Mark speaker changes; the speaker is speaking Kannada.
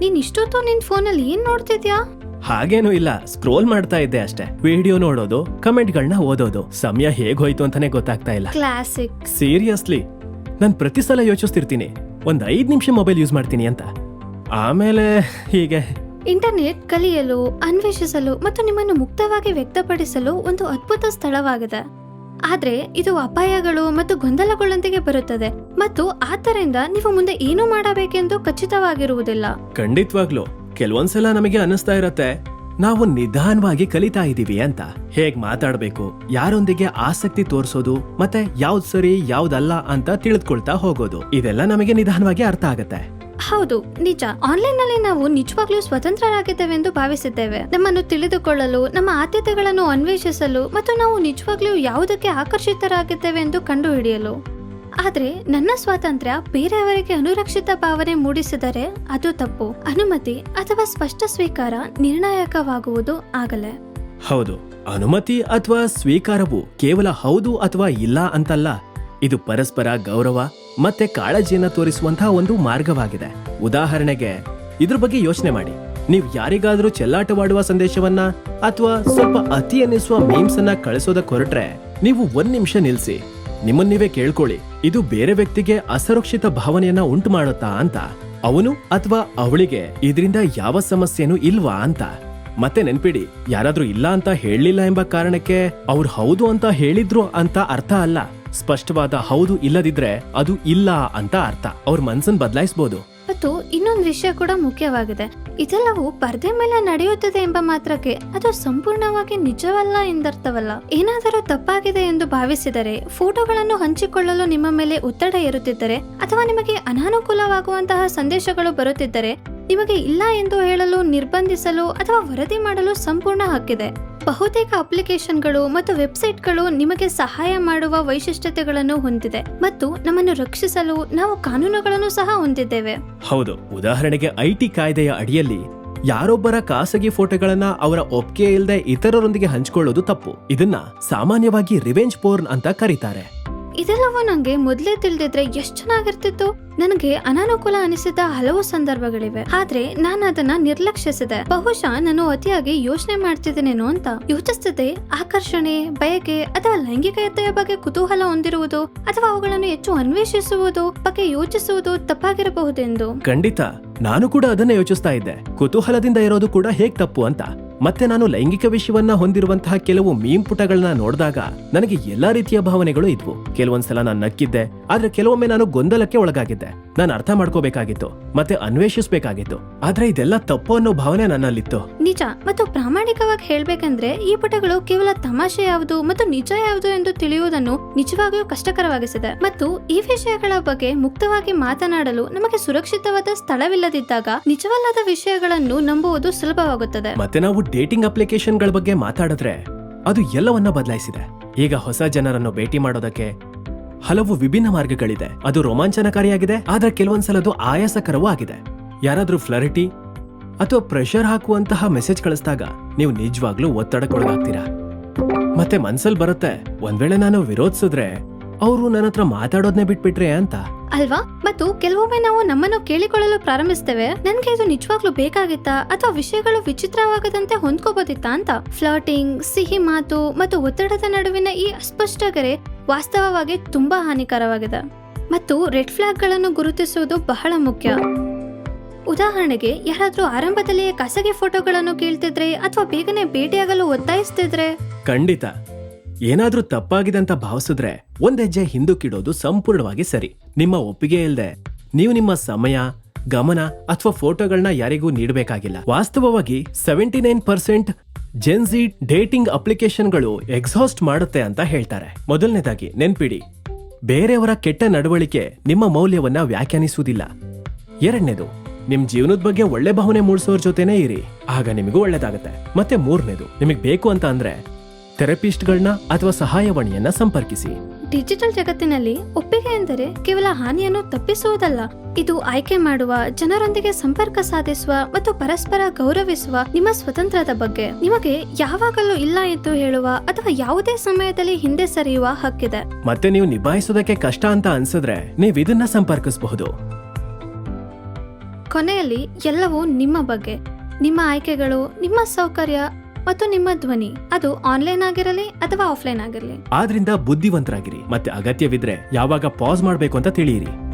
Speaker 1: ನೀನ್ ಇಷ್ಟೊತ್ತು ನಿನ್ ಫೋನಲ್ಲಿ ಏನ್ ನೋಡ್ತಿದ್ಯಾ?
Speaker 2: ಹಾಗೇನೂ ಇಲ್ಲ. ಸ್ಕ್ರೋಲ್ ಮಾಡ್ತಾ ಇದ್ದೆ ಅಷ್ಟೇ. ವಿಡಿಯೋ ನೋಡೋದು ಕಮೆಂಟ್ಗಳನ್ನ ಓದೋದು. ಸಮಯ ಹೇಗ್ ಹೋಯ್ತು ಅಂತಾನೆ ಗೊತ್ತಾಗ್ತಾ ಇಲ್ಲ.
Speaker 1: ಕ್ಲಾಸಿಕ್
Speaker 2: ಸೀರಿಯಸ್ಲಿ ನಾನ್ ಪ್ರತಿ ಸಲ ಯೋಚಿಸ್ತಿರ್ತೀನಿ. ಒಂದ್ ಐದ್ ನಿಮಿಷ ಮೊಬೈಲ್ ಯೂಸ್ ಮಾಡ್ತೀನಿ ಅಂತ. ಆಮೇಲೆ ಹೀಗೆ.
Speaker 1: ಇಂಟರ್ನೆಟ್ ಕಲಿಯಲು ಅನ್ವೇಷಿಸಲು ಮತ್ತು ನಿಮ್ಮನ್ನು ಮುಕ್ತವಾಗಿ ವ್ಯಕ್ತಪಡಿಸಲು ಒಂದು ಅದ್ಭುತ ಸ್ಥಳವಾಗಿದೆ. ಆದ್ರೆ ಇದು ಅಪಾಯಗಳು ಮತ್ತು ಗೊಂದಲಗಳೊಂದಿಗೆ ಬರುತ್ತದೆ. ಮತ್ತು ಆದ್ದರಿಂದ ನೀವು ಮುಂದೆ ಏನು ಮಾಡಬೇಕೆಂದು ಖಚಿತವಾಗಿರುವುದಿಲ್ಲ.
Speaker 2: ಖಂಡಿತವಾಗ್ಲು, ಕೆಲವೊಂದ್ಸಲ ನಮಗೆ ಅನ್ನಿಸ್ತಾ ಇರತ್ತೆ. ನಾವು ನಿಧಾನವಾಗಿ ಕಲಿತಾ ಇದ್ದೀವಿ ಅಂತ. ಹೇಗ್ ಮಾತಾಡಬೇಕು, ಯಾರೊಂದಿಗೆ ಆಸಕ್ತಿ ತೋರಿಸೋದು, ಮತ್ತೆ ಯಾವ್ದು ಸರಿ, ಯಾವ್ದಲ್ಲ ಅಂತ ತಿಳಿದುಕೊಳ್ತಾ ಹೋಗೋದು. ಇದೆಲ್ಲ ನಮಗೆ ನಿಧಾನವಾಗಿ ಅರ್ಥ ಆಗತ್ತೆ.
Speaker 1: ಹೌದು, ನಿಜ. ಆನ್ಲೈನ್ನಲ್ಲಿ ನಾವು ನಿಜವಾಗ್ಲೂ ಸ್ವತಂತ್ರರಾಗಿದ್ದೇವೆ ಎಂದು ಭಾವಿಸಿದ್ದೇವೆ. ನಮ್ಮನ್ನು ತಿಳಿದುಕೊಳ್ಳಲು, ನಮ್ಮ ಆದ್ಯತೆಗಳನ್ನು ಅನ್ವೇಷಿಸಲು ಮತ್ತು ನಾವು ನಿಜವಾಗ್ಲೂ ಯಾವುದಕ್ಕೆ ಆಕರ್ಷಿತರಾಗಿದ್ದೇವೆ ಎಂದು ಕಂಡುಹಿಡಿಯಲು. ಆದ್ರೆ, ನನ್ನ ಸ್ವಾತಂತ್ರ್ಯ ಬೇರೆಯವರಿಗೆ ಅನುರಕ್ಷಿತ ಭಾವನೆ ಮೂಡಿಸಿದರೆ ಅದು ತಪ್ಪು. ಅನುಮತಿ ಅಥವಾ ಸ್ಪಷ್ಟ ಸ್ವೀಕಾರ ನಿರ್ಣಾಯಕವಾಗುವುದು ಆಗಲೇ.
Speaker 2: ಹೌದು. ಅನುಮತಿ ಅಥವಾ ಸ್ವೀಕಾರವು ಕೇವಲ ಹೌದು ಅಥವಾ ಇಲ್ಲ ಅಂತಲ್ಲ, ಇದು ಪರಸ್ಪರ ಗೌರವ ಮತ್ತೆ ಕಾಳಜಿಯನ್ನ ತೋರಿಸುವಂತಹ ಒಂದು ಮಾರ್ಗವಾಗಿದೆ. ಉದಾಹರಣೆಗೆ, ಇದ್ರ ಬಗ್ಗೆ ಯೋಚನೆ ಮಾಡಿ. ನೀವು ಯಾರಿಗಾದ್ರೂ ಚೆಲ್ಲಾಟವಾಡುವ ಸಂದೇಶವನ್ನ ಅಥವಾ ಸ್ವಲ್ಪ ಅತಿ ಅನ್ನಿಸುವ ಮೀಮ್ಸ್ ಅನ್ನ ಕಳಿಸೋದಕ್ಕೆ ಹೊರಟ್ರೆ ನೀವು ಒಂದ್ ನಿಮಿಷ ನಿಲ್ಸಿ. ನಿಮ್ಮನ್ ನೀವೇ ಕೇಳ್ಕೊಳ್ಳಿ, ಇದು ಬೇರೆ ವ್ಯಕ್ತಿಗೆ ಅಸುರಕ್ಷಿತ ಭಾವನೆಯನ್ನ ಉಂಟು ಮಾಡುತ್ತಾ ಅಂತ. ಅವನು ಅಥವಾ ಅವಳಿಗೆ ಇದರಿಂದ ಯಾವ ಸಮಸ್ಯೆನೂ ಇಲ್ವಾ ಅಂತ. ಮತ್ತೆ ನೆನ್ಪಿಡಿ, ಯಾರಾದ್ರೂ ಇಲ್ಲ ಅಂತ ಹೇಳಲಿಲ್ಲ ಎಂಬ ಕಾರಣಕ್ಕೆ ಅವ್ರು ಹೌದು ಅಂತ ಹೇಳಿದ್ರು ಅಂತ ಅರ್ಥ ಅಲ್ಲ. ಸ್ಪಷ್ಟವಾದ ಹೌದು ಇಲ್ಲದಿದ್ರೆ ಅದು ಇಲ್ಲ ಅಂತ ಅರ್ಥ. ಅವ್ರ ಮನ್ಸನ್ ಬದಲಾಯಿಸಬಹುದು
Speaker 1: ಮತ್ತು ಇನ್ನೊಂದು ವಿಷಯ ಕೂಡ ಮುಖ್ಯವಾಗಿದೆ. ಇದೆಲ್ಲವೂ ಪರ್ದೆ ಮೇಲೆ ನಡೆಯುತ್ತದೆ ಎಂಬ ಮಾತ್ರಕ್ಕೆ ಅದು ಸಂಪೂರ್ಣವಾಗಿ ನಿಜವಲ್ಲ ಎಂದರ್ಥವಲ್ಲ. ಏನಾದರೂ ತಪ್ಪಾಗಿದೆ ಎಂದು ಭಾವಿಸಿದರೆ, ಫೋಟೋಗಳನ್ನು ಹಂಚಿಕೊಳ್ಳಲು ನಿಮ್ಮ ಮೇಲೆ ಒತ್ತಡ ಇರುತ್ತಿದ್ದರೆ ಅಥವಾ ನಿಮಗೆ ಅನಾನುಕೂಲವಾಗುವಂತಹ ಸಂದೇಶಗಳು ಬರುತ್ತಿದ್ದರೆ, ನಿಮಗೆ ಇಲ್ಲ ಎಂದು ಹೇಳಲು ನಿರ್ಬಂಧಿಸಲು ಅಥವಾ ವರದಿ ಮಾಡಲು ಸಂಪೂರ್ಣ ಹಕ್ಕಿದೆ. ಬಹುತೇಕ ಅಪ್ಲಿಕೇಶನ್ಗಳು ಮತ್ತು ವೆಬ್ಸೈಟ್ಗಳು ನಿಮಗೆ ಸಹಾಯ ಮಾಡುವ ವೈಶಿಷ್ಟ್ಯತೆಗಳನ್ನು ಹೊಂದಿದೆ ಮತ್ತು ನಮ್ಮನ್ನು ರಕ್ಷಿಸಲು ನಾವು ಕಾನೂನುಗಳನ್ನು ಸಹ ಹೊಂದಿದ್ದೇವೆ.
Speaker 2: ಹೌದು, ಉದಾಹರಣೆಗೆ ಐಟಿ ಕಾಯ್ದೆಯ ಅಡಿಯಲ್ಲಿ ಯಾರೊಬ್ಬರ ಖಾಸಗಿ ಫೋಟೋಗಳನ್ನ ಅವರ ಒಪ್ಪಿಗೆ ಇಲ್ಲದೆ ಇತರರೊಂದಿಗೆ ಹಂಚಿಕೊಳ್ಳೋದು ತಪ್ಪು. ಇದನ್ನ ಸಾಮಾನ್ಯವಾಗಿ ರಿವೆಂಜ್ ಪೋರ್ನ್ ಅಂತ ಕರೀತಾರೆ.
Speaker 1: ಇದೆಲ್ಲವೂ ನಂಗೆ ಮೊದಲೇ ತಿಳಿದಿದ್ರೆ ಎಷ್ಟು ಚೆನ್ನಾಗಿರ್ತಿತ್ತು. ನನಗೆ ಅನಾನುಕೂಲ ಅನಿಸಿದ ಹಲವು ಸಂದರ್ಭಗಳಿವೆ. ಆದ್ರೆ ನಾನು ಅದನ್ನ ನಿರ್ಲಕ್ಷಿಸಿದೆ. ಬಹುಶಃ ನಾನು ಅತಿಯಾಗಿ ಯೋಚನೆ ಮಾಡ್ತಿದ್ದೇನೇನೋ ಅಂತ ಯೋಚಿಸ್ತಿದ್ದೆ. ಆಕರ್ಷಣೆ, ಬಯಕೆ ಅಥವಾ ಲೈಂಗಿಕತೆಯ ಬಗ್ಗೆ ಕುತೂಹಲ ಹೊಂದಿರುವುದು ಅಥವಾ ಅವುಗಳನ್ನು ಹೆಚ್ಚು ಅನ್ವೇಷಿಸುವುದು ಬಗ್ಗೆ ಯೋಚಿಸುವುದು ತಪ್ಪಾಗಿರಬಹುದೆಂದು?
Speaker 2: ಖಂಡಿತ. ನಾನು ಕೂಡ ಅದನ್ನೇ ಯೋಚಿಸ್ತಾ ಇದ್ದೆ. ಕುತೂಹಲದಿಂದ ಇರೋದು ಕೂಡ ಹೇಗ್ ತಪ್ಪು ಅಂತ. ಮತ್ತೆ ನಾನು ಲೈಂಗಿಕ ವಿಷಯವನ್ನ ಹೊಂದಿರುವಂತಹ ಕೆಲವು ಮೀಮ್ ಪುಟಗಳನ್ನ ನೋಡಿದಾಗ ನನಗೆ ಎಲ್ಲಾ ರೀತಿಯ ಭಾವನೆಗಳು ಇದ್ವು. ಕೆಲವೊಂದ್ಸಲ ನಾನು ನಕ್ಕಿದ್ದೆ, ಆದ್ರೆ ಕೆಲವೊಮ್ಮೆ ನಾನು ಗೊಂದಲಕ್ಕೆ ಒಳಗಾಗಿದ್ದೆ. ನಾನು ಅರ್ಥ ಮಾಡ್ಕೋಬೇಕಾಗಿತ್ತು, ಮತ್ತೆ ಅನ್ವೇಷಿಸ್ಬೇಕಾಗಿತ್ತು. ಆದ್ರೆ ಇದೆಲ್ಲ ತಪ್ಪು ಅನ್ನೋ ಭಾವನೆ ನನ್ನಲ್ಲಿತ್ತು.
Speaker 1: ನಿಜ. ಮತ್ತು ಪ್ರಾಮಾಣಿಕವಾಗಿ ಹೇಳ್ಬೇಕಂದ್ರೆ ಈ ಪುಟಗಳು ಕೇವಲ ತಮಾಷೆ ಯಾವುದು ಮತ್ತು ನಿಜ ಯಾವುದು ಎಂದು ತಿಳಿಯುವುದನ್ನು ನಿಜವಾಗಿಯೂ ಕಷ್ಟಕರವಾಗಿಸಿದೆ. ಮತ್ತು ಈ ವಿಷಯಗಳ ಬಗ್ಗೆ ಮುಕ್ತವಾಗಿ ಮಾತನಾಡಲು ನಮಗೆ ಸುರಕ್ಷಿತವಾದ ಸ್ಥಳವಿಲ್ಲದಿದ್ದಾಗ ನಿಜವಲ್ಲದ ವಿಷಯಗಳನ್ನು ನಂಬುವುದು ಸುಲಭವಾಗುತ್ತದೆ.
Speaker 2: ಮತ್ತೆ ನಾವು ಡೇಟಿಂಗ್ ಅಪ್ಲಿಕೇಶನ್ಗಳ ಬಗ್ಗೆ ಮಾತಾಡಿದ್ರೆ ಅದು ಎಲ್ಲವನ್ನ ಬದಲಾಯಿಸಿದೆ. ಈಗ ಹೊಸ ಜನರನ್ನು ಭೇಟಿ ಮಾಡೋದಕ್ಕೆ ಹಲವು ವಿಭಿನ್ನ ಮಾರ್ಗಗಳಿದೆ. ಅದು ರೋಮಾಂಚನಕಾರಿಯಾಗಿದೆ ಆದ್ರೆ ಕೆಲವೊಂದ್ಸಲ ಅದು ಆಯಾಸಕರವೂ ಆಗಿದೆ. ಯಾರಾದ್ರೂ ಫ್ಲರಿಟಿ ಅಥವಾ ಪ್ರೆಷರ್ ಹಾಕುವಂತಹ ಮೆಸೇಜ್ ಕಳಿಸಿದಾಗ ನೀವು ನಿಜವಾಗ್ಲೂ ಒತ್ತಡಕ್ಕೊಳಗಾಗ್ತೀರಾ? ಮತ್ತೆ ಮನ್ಸಲ್ ಬರುತ್ತೆ, ಒಂದ್ ವೇಳೆ ನಾನು ವಿರೋಧಿಸಿದ್ರೆ ಅವರು ನನ್ನ ಹತ್ರ ಮಾತಾಡೋದ್ನೇ ಬಿಟ್ಬಿಟ್ರೆ ಅಂತ?
Speaker 1: ಅಲ್ವಾ? ಮತ್ತು ಕೆಲವೊಮ್ಮೆ ನಾವು ನಮ್ಮನ್ನು ಕೇಳಿಕೊಳ್ಳಲು ಪ್ರಾರಂಭಿಸ್ತೇವೆ, ನನ್ಗೆ ಇದು ನಿಜವಾಗ್ಲೂ ಬೇಕಾಗಿತ್ತಾ? ಅಥವಾ ವಿಷಯಗಳು ವಿಚಿತ್ರವಾಗದಂತೆ ಹೊಂದ್ಕೋಬೋದಿತ್ತಾ ಅಂತ? ಫ್ಲರ್ಟಿಂಗ್, ಸಿಹಿ ಮಾತು ಮತ್ತು ಒತ್ತಡದ ನಡುವಿನ ಈ ಅಸ್ಪಷ್ಟಗೆರೆ ವಾಸ್ತವವಾಗಿ ತುಂಬಾ ಹಾನಿಕರವಾಗಿದೆ. ಮತ್ತು ರೆಡ್ ಫ್ಲಾಗ್ಗಳನ್ನು ಗುರುತಿಸುವುದು ಬಹಳ ಮುಖ್ಯ. ಉದಾಹರಣೆಗೆ, ಯಾರಾದ್ರೂ ಆರಂಭದಲ್ಲಿಯೇ ಖಾಸಗಿ ಫೋಟೋಗಳನ್ನು ಕೇಳ್ತಿದ್ರೆ ಅಥವಾ ಬೇಗನೆ ಭೇಟಿಯಾಗಲು ಒತ್ತಾಯಿಸ್ತಿದ್ರೆ?
Speaker 2: ಖಂಡಿತ. ಏನಾದ್ರೂ ತಪ್ಪಾಗಿದೆ ಅಂತ ಭಾವಿಸಿದ್ರೆ ಒಂದ್ ಹೆಜ್ಜೆ ಹಿಂದಕ್ಕಿಡೋದು ಸಂಪೂರ್ಣವಾಗಿ ಸರಿ. ನಿಮ್ಮ ಒಪ್ಪಿಗೆ ಇಲ್ಲದೆ ನೀವು ನಿಮ್ಮ ಸಮಯ, ಗಮನ ಅಥವಾ ಫೋಟೋಗಳನ್ನ ಯಾರಿಗೂ ನೀಡಬೇಕಾಗಿಲ್ಲ. ವಾಸ್ತವವಾಗಿ seventy nine percent Gen Z dating ಅಪ್ಲಿಕೇಶನ್ಗಳು ಎಕ್ಸಾಸ್ಟ್ ಮಾಡುತ್ತೆ ಅಂತ ಹೇಳ್ತಾರೆ. ಮೊದಲನೇದಾಗಿ ನೆನ್ಪಿಡಿ, ಬೇರೆಯವರ ಕೆಟ್ಟ ನಡವಳಿಕೆ ನಿಮ್ಮ ಮೌಲ್ಯವನ್ನ ವ್ಯಾಖ್ಯಾನಿಸುವುದಿಲ್ಲ. ಎರಡನೇದು ನಿಮ್ ಜೀವನದ ಬಗ್ಗೆ ಒಳ್ಳೆ ಭಾವನೆ ಮೂಡಿಸೋರ್ ಜೊತೆನೇ ಇರಿ. ಆಗ ನಿಮಗೂ ಒಳ್ಳೇದಾಗತ್ತೆ. ಮತ್ತೆ ಮೂರನೇದು. ನಿಮಗೆ ಬೇಕು ಅಂತ ಅಂದ್ರೆ ಥೆರಪಿಸ್ಟ್ಗಳನ್ನ ಅಥವಾ ಸಹಾಯವಾಣಿಯನ್ನ ಸಂಪರ್ಕಿಸಿ.
Speaker 1: ಡಿಜಿಟಲ್ ಜಗತ್ತಿನಲ್ಲಿ ಒಪ್ಪಿಗೆ ಎಂದರೆ ಕೇವಲ ಹಾನಿಯನ್ನು ತಪ್ಪಿಸುವುದಲ್ಲ. ಇದು ಆಯ್ಕೆ ಮಾಡುವ ಜನರೊಂದಿಗೆ ಸಂಪರ್ಕ ಸಾಧಿಸುವ ಮತ್ತು ಪರಸ್ಪರ ಗೌರವಿಸುವ ನಿಮ್ಮ ಸ್ವತಂತ್ರದ ಬಗ್ಗೆ. ನಿಮಗೆ ಯಾವಾಗಲೂ ಇಲ್ಲ ಎಂದು ಹೇಳುವ ಅಥವಾ ಯಾವುದೇ ಸಮಯದಲ್ಲಿ ಹಿಂದೆ ಸರಿಯುವ ಹಕ್ಕಿದೆ.
Speaker 2: ಮತ್ತೆ ನೀವು ನಿಭಾಯಿಸೋದಕ್ಕೆ ಕಷ್ಟ ಅಂತ ಅನ್ಸಿದ್ರೆ ನೀವು ಇದನ್ನ ಸಂಪರ್ಕಿಸಬಹುದು.
Speaker 1: ಕೊನೆಯಲ್ಲಿ ಎಲ್ಲವೂ ನಿಮ್ಮ ಬಗ್ಗೆ. ನಿಮ್ಮ ಆಯ್ಕೆಗಳು, ನಿಮ್ಮ ಸೌಕರ್ಯ ಮತ್ತು ನಿಮ್ಮ ಧ್ವನಿ. ಅದು ಆನ್ಲೈನ್ ಆಗಿರಲಿ ಅಥವಾ ಆಫ್ಲೈನ್ ಆಗಿರಲಿ.
Speaker 2: ಆದ್ರಿಂದ ಬುದ್ಧಿವಂತರಾಗಿರಿ. ಮತ್ತೆ ಅಗತ್ಯವಿದ್ರೆ ಯಾವಾಗ ಪಾಸ್ ಮಾಡಬೇಕು ಅಂತ ತಿಳಿಯಿರಿ.